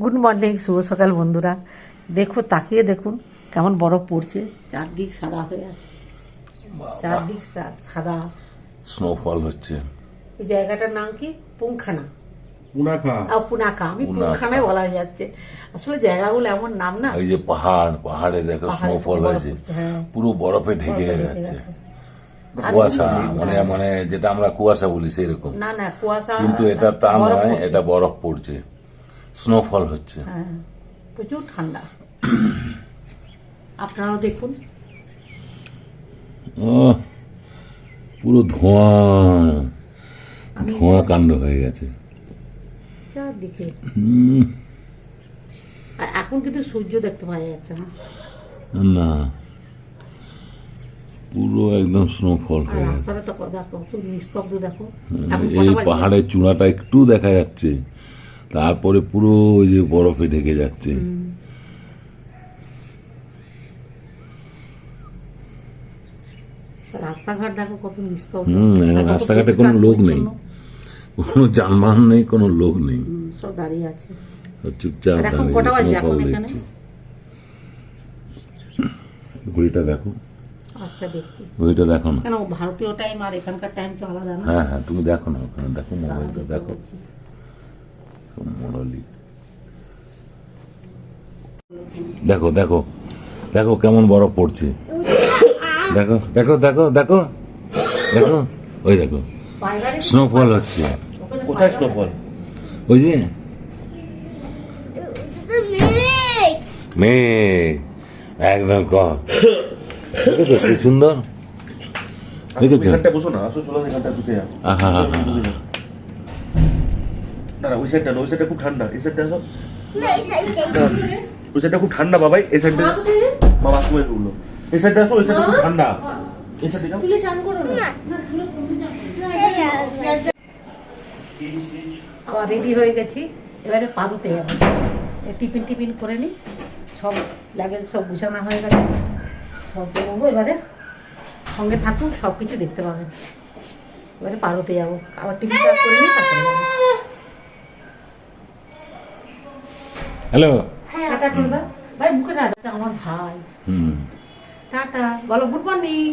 Good morning শুভ সকাল বন্ধুরা। দেখো তাকিয়ে দেখুন কেমন বরফ পড়ছে। চারদিক সাদা হয়ে আছে। চারদিক সাদা। স্নোফল হচ্ছে। এই জায়গাটার নাম কি? পুংখানা মুনাখা আহ, পুনাকা আমি পুনাখা। পুংখানায় বলা যাচ্ছে। আসলে জায়গাগুলো এমন নাম না। এই যে পাহাড় পাহাড়ে দেখো স্নোফল হয়েছে। হ্যাঁ। পুরো বরফে ঢেকে যাচ্ছে। কুয়াশা মানে মানে যেটা আমরা কুয়াশা বলি সেই রকম না না কুয়াশা কিন্তু এটা তা নয় এটা বরফ পড়ছে। স্নোফল হচ্ছে। হ্যাঁ প্রচুর ঠান্ডা। আপনারাও দেখুন। পুরো ধোঁয়া ধোঁয়া কাণ্ড হয়ে গেছে। চারদিকে। এখন কিন্তু সূর্য দেখতে পাওয়া যাচ্ছে না। না পুরো একদম স্নোফল হয়ে গেছে। রাস্তাটা তো কত নিস্তব্ধ দেখো। এখন এই পাহাড়ের চূড়াটা একটু দেখা যাচ্ছে। তারপরে পুরো ওই যে বরফে ঢেকে যাচ্ছে। রাস্তাঘাট দেখো কত নিস্তব্ধ। হুম আর কত রাস্তাঘাটে কোনো লোক নেই। কোনো যানবাহন নেই কোনো লোক নেই। সব দাঁড়িয়ে আছে। চুপচাপ দেখছে। ঘড়িটা দেখো। আচ্ছা দেখছি। ঘড়িটা দেখো না। কেন ভারতীয় টাইম আর এখানকার টাইম তো আলাদা না? হ্যাঁ হ্যাঁ তুমি দেখো না ওখানে। দেখো মোবাইলটা দেখো। দেখো দেখো দেখো কেমন বরফ পড়ছে। দেখো দেখো দেখো দেখো দেখো ওই দেখো স্নোফল হচ্ছে। কোথায় স্নোফল ওই যে মেঘ একদম ক। দেখেছ সুন্দর? দেখেছ? বসো না আসো চলো এখানটা ঢুকে যাও। আহা হা দাঁড়া ওই সাইডটা ওই সাইডটা খুব ঠান্ডা। এই সাইডটা দাঁড়া, ওই সাইডটা খুব ঠান্ডা বাবাই। এই সাইডটা বাবা সময় উঠল এই সাইডটা আসো ওই সাইডটা খুব ঠান্ডা। এই সাইডে যাও। আবার রেডি হয়ে গেছি। এবারে পাদুতে যাব টিফিন টিফিন করে নিই সব লাগেজ সব গুছানো হয়ে গেছে। সব বেরোবো এবারে সঙ্গে থাকুন সব কিছু দেখতে পাবেন। এবারে পারোতে যাব। আবার টিফিনটা করে নিই তারপরে যাব। হ্যালো টাটা করে দাও। ভাই মুখে না আমার ভাই। হুম। টাটা। বলো গুড মর্নিং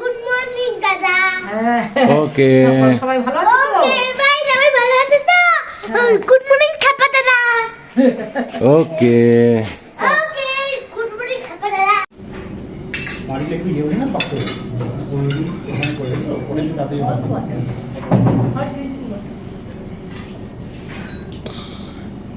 গুড মর্নিং দাদা। হ্যাঁ। ওকে সবাই- ভালো আছে তো? ওকে ভাই সবাই ভালো আছে তো? গুড মর্নিং খাপা দাদা। ওকে ওকে গুড মর্নিং খাপা দাদা।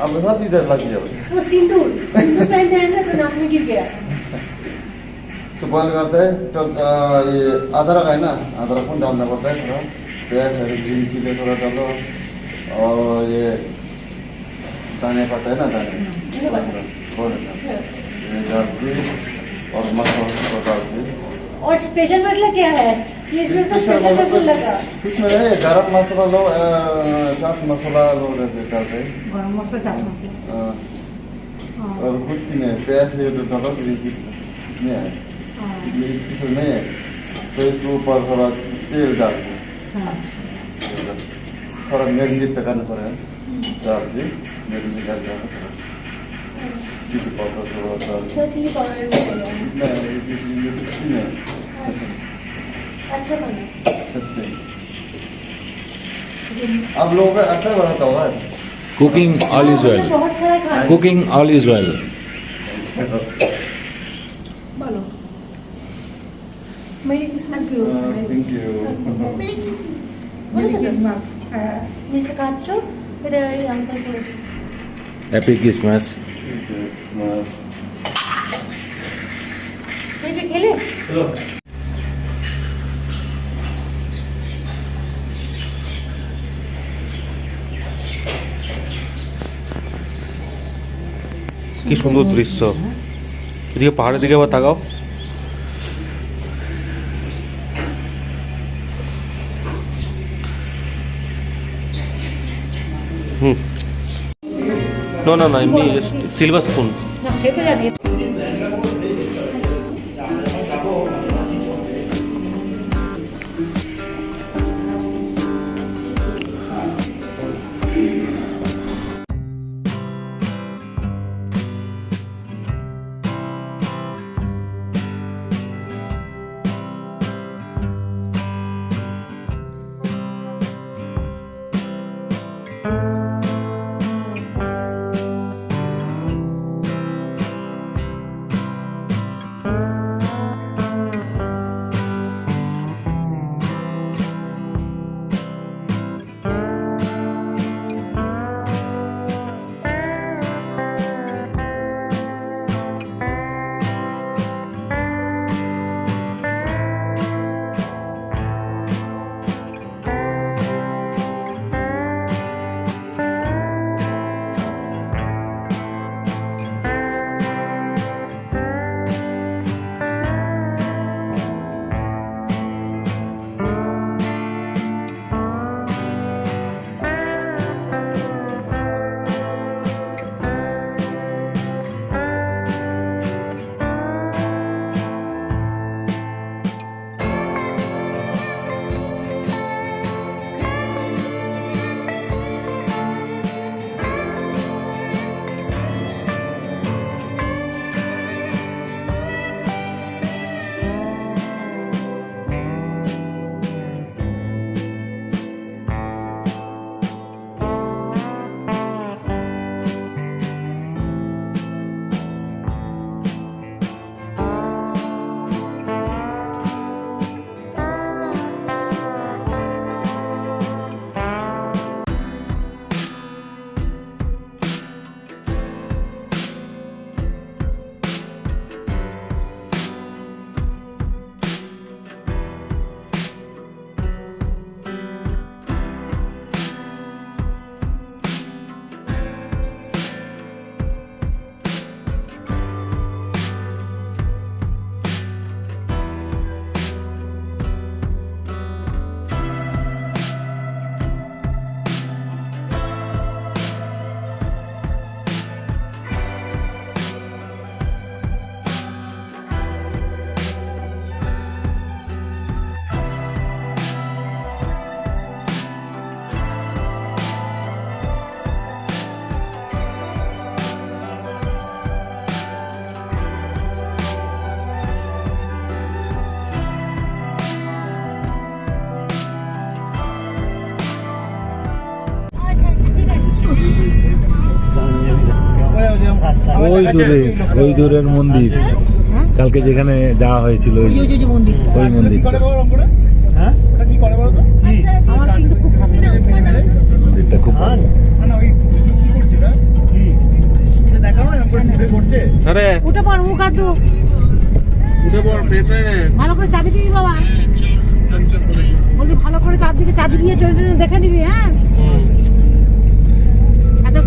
अब सब इधर लग जाओ। वो सिंदूर सिंदूर पहनते हैं ना तो नाक में गिर गया। तो बॉयल करते हैं तो ये अदरक है ना अदरक को डालना पड़ता है थोड़ा? प्याज है ग्रीन चिली थोड़ा डालो। और ये दाने पड़ता है ना दाने? के और मसाला डाल के और स्पेशल मसला क्या है। इसमें तो स्पेशल मसला लगा। कुछ मेरे गरम मसाला लो चाट मसाला लो देता है गरम मसाला चाट मसाला। और कुछ नहीं है प्याज ये तो थोड़ा भी नहीं है। हाँ। ये स्पेशल नहीं है। तो इसको ऊपर थोड़ा तेल डालते हैं। हाँ। थोड़ा मेरिनेट करना पड़ेगा। हम्म। चाट जी मेरिनेट करना पड़ेगा थोड़ा चिली पाउडर थोड़ा डाल अच्छा चिली पाउडर भी डाला। नहीं ये ये कुछ भी नहीं अच्छा बना सच्चे आप लोगों का अच्छा बनाता होगा কুকিং অল ইজ ওয়েল हमने बहुत सारा खाया কুকিং অল ইজ ওয়েল বলো मेरी किस्मत की थैंक यू বলেছো তো নিচে কাটছো এটা এই আঙ্কেল করেছে হ্যাপি ক্রিসমাস হয়েছে কি সুন্দর দৃশ্য। এদিকে পাহাড়ের দিকে আবার তাকাও। হুম। না না না এমনি সিলভার স্পুন না সে তো জানি ওই দূরে ওই দূরের মন্দির। কালকে যেখানে যাওয়া হয়েছিল ওই ওই মন্দির। মন্দিরটা। হ্যাঁ? মন্দিরটা খুব ভালো। আরে। উঠে পড় মুখ হাত উঠে পড় ফ্রেশ হয়ে নে। ভালো করে চাবি দিবি বাবা। বলছি ভালো করে চাবি চাবি দিয়ে দেখে নিবি হ্যাঁ? এটা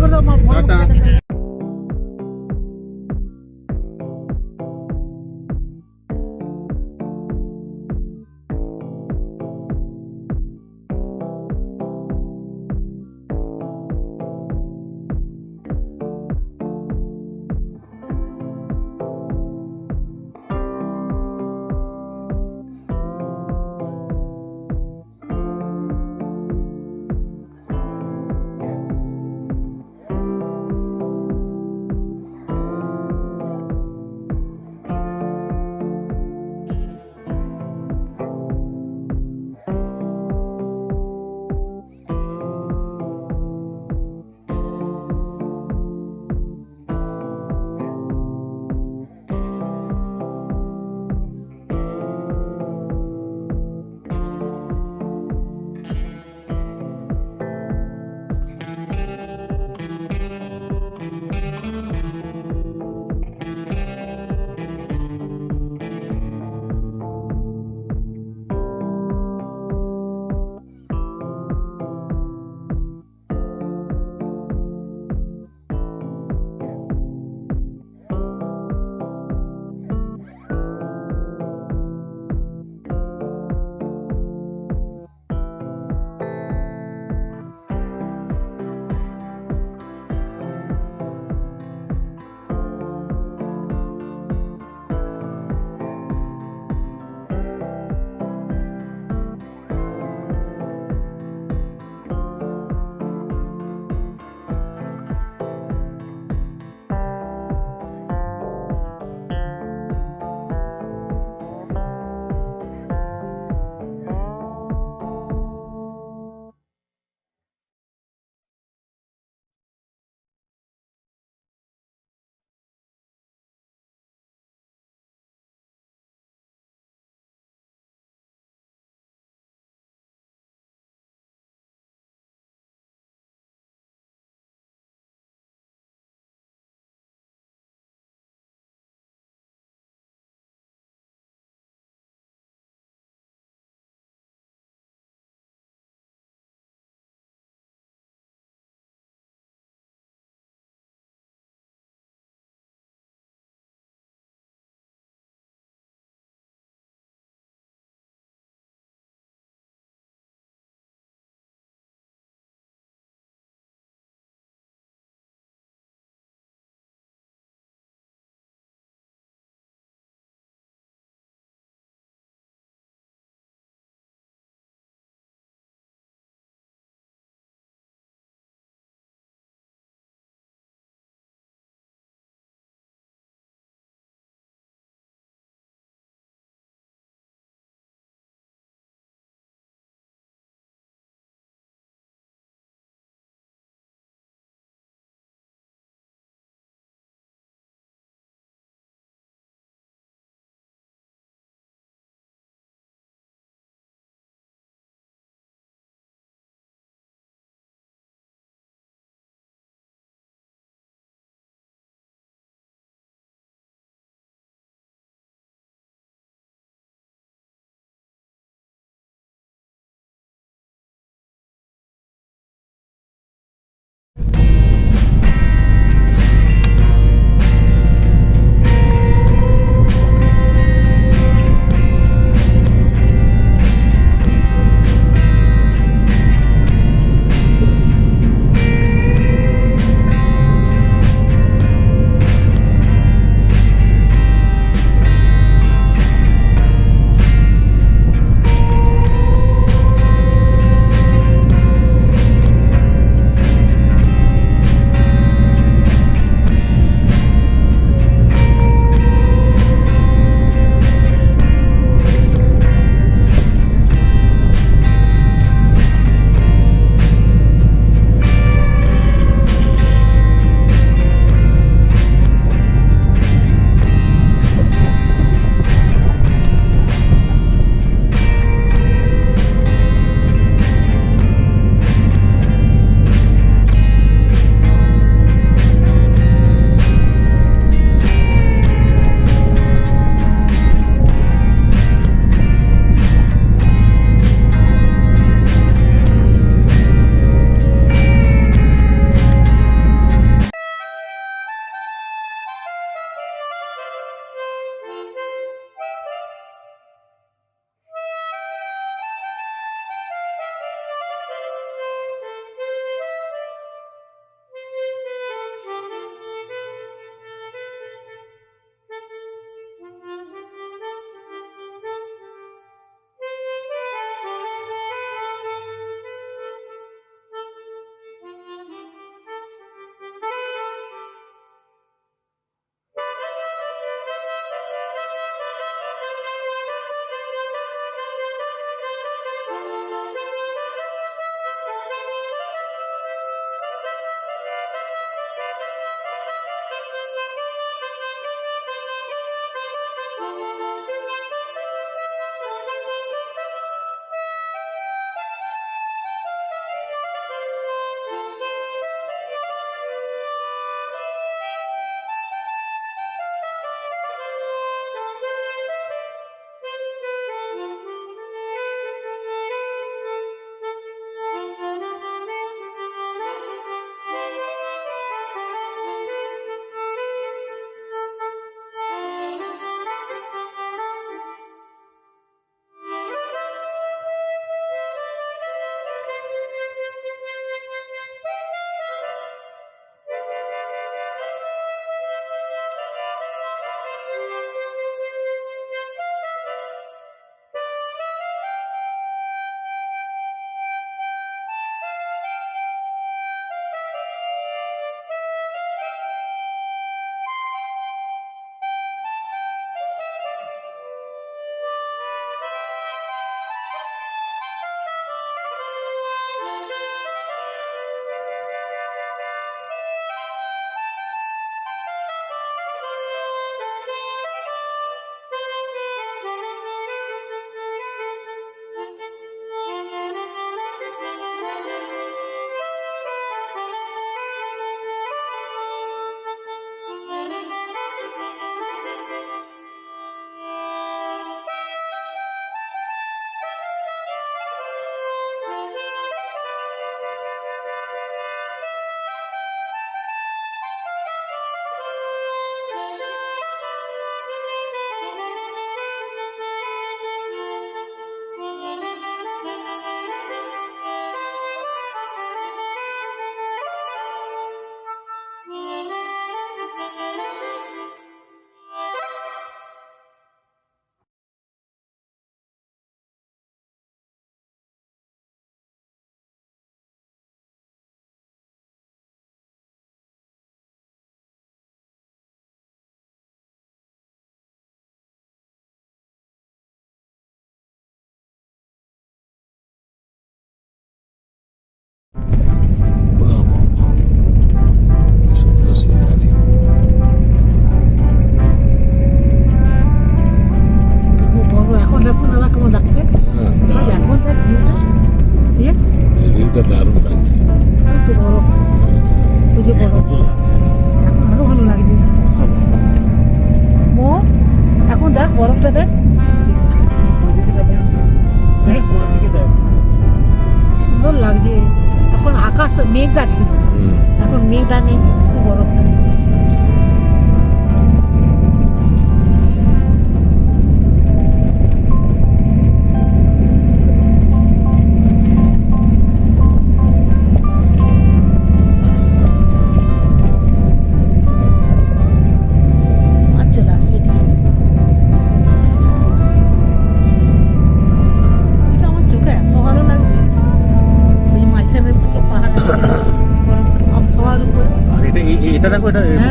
এটা দেখো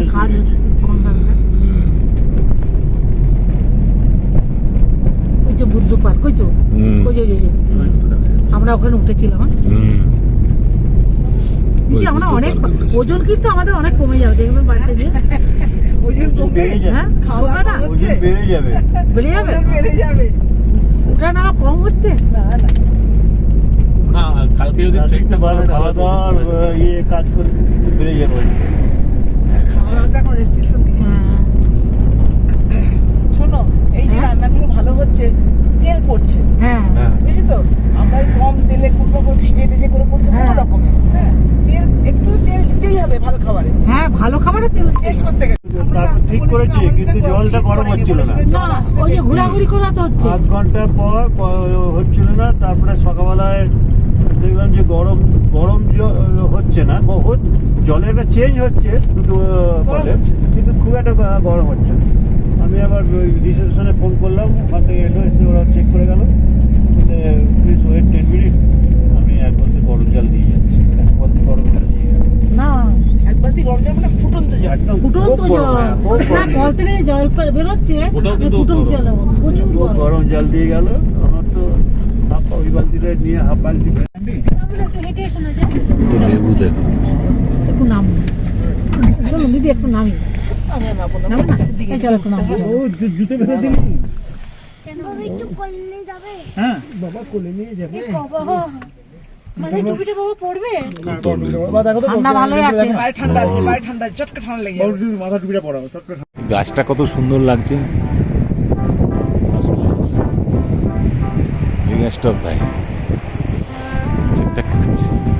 ওখানে কাজ হচ্ছে কম্পাউন্ডে ওই যে বুদ্ধ পার্ক ওই যে ওই যে ওই যে আমরা ওখানে উঠেছিলাম আমরা অনেক ওজন কিন্তু আমাদের অনেক কমে যাবে দেখবেন বাড়িতে গিয়ে ওজন কমে হ্যাঁ খাওয়া না বেড়ে যাবে বেড়ে যাবে বেড়ে ওটা না কম হচ্ছে না না কালকে যদি দেখতে পারো খাওয়া দাওয়ার ইয়ে কাজ করে বেড়ে যাবে হ্যাঁ। শোনো এই যে হ্যাঁ? রান্নাগুলো ভালো হচ্ছে তেল পড়ছে। হ্যাঁ। হ্যাঁ। বুঝলি তো আমরা কম তেলে করব করে ভিজে টেজে করে করব কোনো। রকমের হ্যাঁ তেল একটু তেল দিতেই হবে ভালো খাবারে। হ্যাঁ ভালো খাবারের তেল টেস্ট করতে গেলে। তারপর ঠিক করেছি কিন্তু জলটা গরম হচ্ছিল না। না ওই যে ঘোরাঘুরি করাতে হচ্ছে। আধ ঘণ্টা পর হচ্ছিল না তারপরে সকালবেলায় দেখলাম যে গরম গরম হচ্ছে না জলের একটা চেঞ্জ হচ্ছে দুটো কিন্তু খুব একটা গরম হচ্ছে না। আমি আবার রিসেপশনে ফোন করলাম ওখান থেকে এলো এসে ওরা চেক করে গেল। প্লিজ ওয়েট টেন মিনিট আমি এক বলতে গরম জল দিয়ে যাচ্ছি। এক বলতে গরম জল দিয়ে না। এক বালতি গরম জল মানে ফুটন্ত জল। একদম ফুটন্ত জল। গরম, খুব না কল থেকে জল বেরোচ্ছে ওটাও কিন্তু ফুটন্ত গরম। জল প্রচুর গরম। গরম জল দিয়ে গেল। আমার তো হাফ ওই বালতিটা নিয়ে হাফ বালতি লেবু দেখো। একটু নাম। দিদি একটু নামি। হ্যাঁ। বাবা কোলে নিয়ে যাবে। বাবা মাথায় টুপিটা বাবা পড়বে তো লেবু। ঠান্ডা ভালোই আছে। বাইরে ঠান্ডা আছে বাইরে ঠান্ডা আছে চটকা ঠান্ডা লেগে যাবে মাথা টুপিটা পড়াবো চটকা গাছটা কত সুন্দর লাগছে। First class. এই গাছটাও তাই ঠিকঠাক করছে